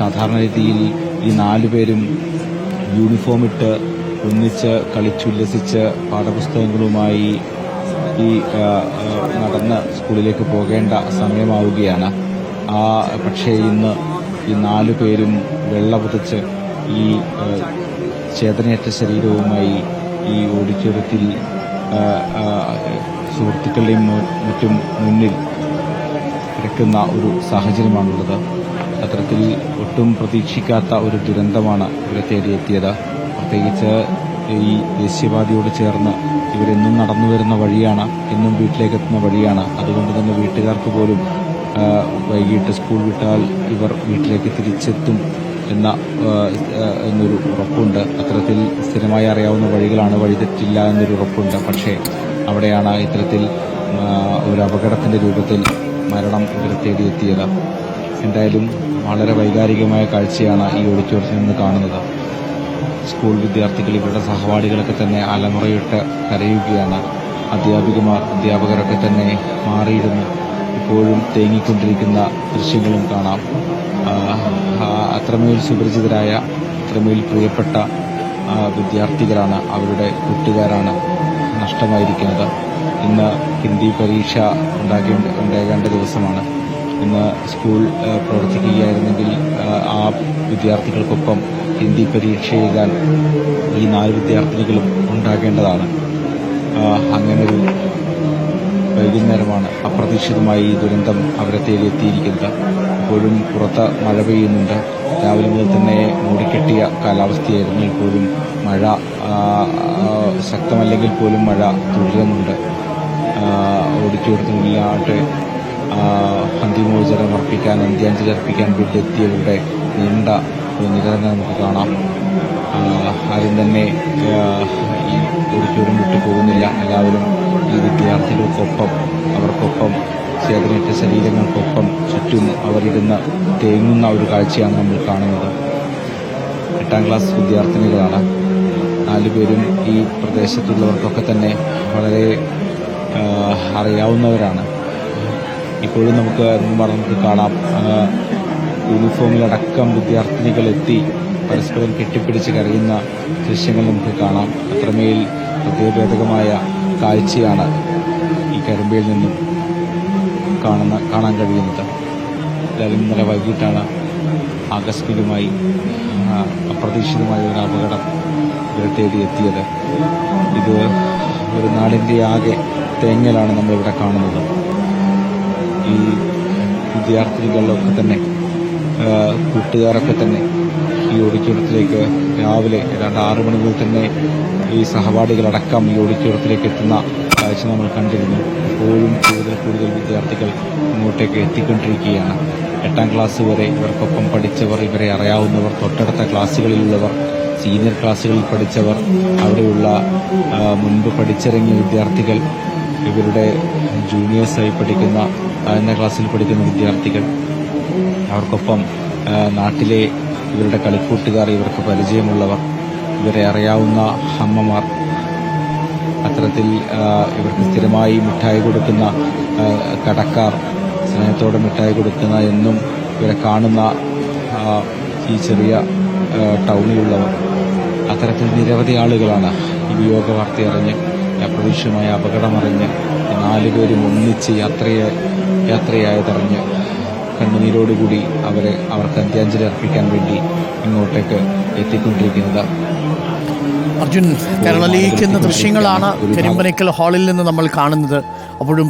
സാധാരണ രീതിയിൽ ഈ നാലു പേരും യൂണിഫോം ഇട്ട് ഒന്നിച്ച് കളിച്ചുല്ലസിച്ച് പാഠപുസ്തകങ്ങളുമായി ഈ നടന്ന് സ്കൂളിലേക്ക് പോകേണ്ട സമയമാവുകയാണ്. ആ പക്ഷേ ഇന്ന് ഈ നാലു പേരും വെള്ള പുതച്ച് ഈ ചേതനയറ്റ ശരീരവുമായി ഈ ഓഡിറ്റോറിയത്തിൽ സുഹൃത്തുക്കളുടെയും മറ്റും മുന്നിൽ കിടക്കുന്ന ഒരു സാഹചര്യമാണുള്ളത്. അത്തരത്തിൽ ഒട്ടും പ്രതീക്ഷിക്കാത്ത ഒരു ദുരന്തമാണ് ഇവരെ തേടിയെത്തിയത്. പ്രത്യേകിച്ച് ഈ ദേശീയവാദിയോട് ചേർന്ന് ഇവരെന്നും നടന്നു വരുന്ന വഴിയാണ് എന്നും വീട്ടിലേക്ക് എത്തുന്ന വഴിയാണ്. അതുകൊണ്ട് തന്നെ വീട്ടുകാർക്ക് പോലും വൈകിട്ട് സ്കൂൾ വിട്ടാൽ ഇവർ വീട്ടിലേക്ക് തിരിച്ചെത്തും എന്ന എന്നൊരു ഉറപ്പുണ്ട്. അത്തരത്തിൽ സ്ഥിരമായി അറിയാവുന്ന വഴികളാണ് വഴിതെറ്റില്ല എന്നൊരു ഉറപ്പുണ്ട്. പക്ഷേ അവിടെയാണ് ഇത്തരത്തിൽ ഒരു അപകടത്തിന്റെ രൂപത്തിൽ മരണം ഇവരെ തേടിയെത്തിയത്. എന്തായാലും വളരെ വൈകാരികമായ കാഴ്ചയാണ് ഈ ഓഡിറ്റോറിയത്തിൽ നിന്ന് കാണുന്നത്. സ്കൂൾ വിദ്യാർത്ഥികൾ ഇവരുടെ സഹപാഠികളൊക്കെ തന്നെ അലമുറയിട്ട് കരയുകയാണ്. അധ്യാപികമാർ അധ്യാപകരൊക്കെ തന്നെ മാറിയിരുന്നു ഇപ്പോഴും തേങ്ങിക്കൊണ്ടിരിക്കുന്ന ദൃശ്യങ്ങളും കാണാം. അത്രമേൽ സുപരിചിതരായ അത്രമേൽ പ്രിയപ്പെട്ട വിദ്യാർത്ഥികളാണ് അവരുടെ കൂട്ടുകാരാണ് നഷ്ടമായിരിക്കുന്നത്. ഇന്ന് ഹിന്ദി പരീക്ഷ ഉണ്ടാകേണ്ട ഉണ്ടാകേണ്ട ദിവസമാണ്. ഇന്ന് സ്കൂൾ പ്രവർത്തിക്കുകയായിരുന്നെങ്കിൽ ആ, വിദ്യാർത്ഥികൾക്കൊപ്പം ഹിന്ദി പരീക്ഷ എഴുതാൻ ഈ നാല് വിദ്യാർത്ഥിനികളും ഉണ്ടാകേണ്ടതാണ്. അങ്ങനൊരു വൈകുന്നേരമാണ് അപ്രതീക്ഷിതമായി ഈ ദുരന്തം അവരെ തേടിയെത്തിയിരിക്കുന്നത്. ഇപ്പോഴും പുറത്ത് മഴ പെയ്യുന്നുണ്ട്. രാവിലെ മുതൽ തന്നെ മൂടിക്കെട്ടിയ കാലാവസ്ഥയായിരുന്നു ഇപ്പോഴും മഴ. ശക്തമല്ലെങ്കിൽ പോലും മഴ തുടരുന്നുണ്ട്. ഓഡിറ്റോറിയത്തിനുള്ളിലാകട്ടെ അന്തിമോചനം അർപ്പിക്കാൻ അന്ത്യാഞ്ജലി അർപ്പിക്കാൻ വേണ്ടി എത്തിയവരുടെ നീണ്ട ഒരു നിര നമുക്ക് കാണാം. ആരും തന്നെ ഈ ഓഡിറ്റോറിയം വിട്ടു പോകുന്നില്ല. എല്ലാവരും ഈ വിദ്യാർത്ഥികൾക്കൊപ്പം അവർക്കൊപ്പം ചേതനേറ്റ ശരീരങ്ങൾക്കൊപ്പം ചുറ്റും അവരിരുന്ന് തേങ്ങുന്ന ഒരു കാഴ്ചയാണ് നമ്മൾ കാണുന്നത്. എട്ടാം ക്ലാസ് വിദ്യാർത്ഥിനികളാണ്. നാലുപേരും ഈ പ്രദേശത്തുള്ളവർക്കൊക്കെ തന്നെ വളരെ അറിയാവുന്നവരാണ്. ഇപ്പോഴും നമുക്ക് നമുക്ക് കാണാം. യൂണിഫോമിലടക്കം വിദ്യാർത്ഥിനികൾ എത്തി പരസ്പരം കെട്ടിപ്പിടിച്ച് കരയുന്ന ദൃശ്യങ്ങൾ നമുക്ക് കാണാം. അത്രമേൽ ഹൃദയഭേദകമായ കാഴ്ചയാണ് ഈ കരിമ്പയിൽ നിന്നും കാണുന്ന കാണാൻ കഴിയുന്നത്. എന്തായാലും ഇന്നലെ വൈകിട്ടാണ് ആകസ്മികമായി അപ്രതീക്ഷിതമായ ഒരു അപകടം ഇവരെ തേടി എത്തിയത്. ഇത് ഒരു നാടിന്റെ ആകെ തേങ്ങലാണ് നമ്മളിവിടെ കാണുന്നത്. ഈ വിദ്യാർത്ഥികളിലൊക്കെ തന്നെ കൂട്ടുകാരൊക്കെ തന്നെ ഈ ഓഡിറ്റോറിയത്തിലേക്ക് രാവിലെ ഏതാണ്ട് ആറു മണി മുതൽ തന്നെ ഈ സഹപാഠികളടക്കം ഈ ഓഡിറ്റോറിയത്തിലേക്ക് എത്തുന്ന കാഴ്ച നമ്മൾ കണ്ടിരുന്നു. ഇപ്പോഴും കൂടുതൽ കൂടുതൽ വിദ്യാർത്ഥികൾ ഇങ്ങോട്ടേക്ക് എത്തിക്കൊണ്ടിരിക്കുകയാണ്. എട്ടാം ക്ലാസ് വരെ ഇവർക്കൊപ്പം പഠിച്ചവർ ഇവരെ അറിയാവുന്നവർ തൊട്ടടുത്ത ക്ലാസ്സുകളിലുള്ളവർ സീനിയർ ക്ലാസ്സുകളിൽ പഠിച്ചവർ അവിടെയുള്ള മുൻപ് പഠിച്ചിറങ്ങിയ വിദ്യാർത്ഥികൾ ഇവരുടെ ജൂനിയേഴ്സായി പഠിക്കുന്ന താഴ്ന്ന ക്ലാസ്സിൽ പഠിക്കുന്ന വിദ്യാർത്ഥികൾ അവർക്കൊപ്പം നാട്ടിലെ ഇവരുടെ കളിക്കൂട്ടുകാർ ഇവർക്ക് പരിചയമുള്ളവർ ഇവരെ അറിയാവുന്ന അമ്മമാർ അത്തരത്തിൽ ഇവർക്ക് സ്ഥിരമായി മിഠായി കൊടുക്കുന്ന കടക്കാർ സ്നേഹത്തോടെ മിഠായി കൊടുക്കുന്ന എന്നും ഇവരെ കാണുന്ന ഈ ചെറിയ ടൗണിലുള്ളവർ. അത്തരത്തിൽ നിരവധി ആളുകളാണ് ഈ വിയോഗ വാർത്തയറിഞ്ഞ് അപ്രതീക്ഷിതമായ അപകടമറിഞ്ഞ് നാലുപേരും ഒന്നിച്ച് യാത്രയെ യാത്രയായതറിഞ്ഞ് കണ്ണുനീരോടുകൂടി അവരെ അവർക്ക് അന്ത്യാഞ്ജലി അർപ്പിക്കാൻ വേണ്ടി ഇങ്ങോട്ടേക്ക് എത്തിക്കൊണ്ടിരിക്കുന്നത്. അർജുൻ കരളലിയിക്കുന്ന ദൃശ്യങ്ങളാണ് കരിമ്പനക്കൽ ഹാളിൽ നിന്ന് നമ്മൾ കാണുന്നത്. അപ്പോഴും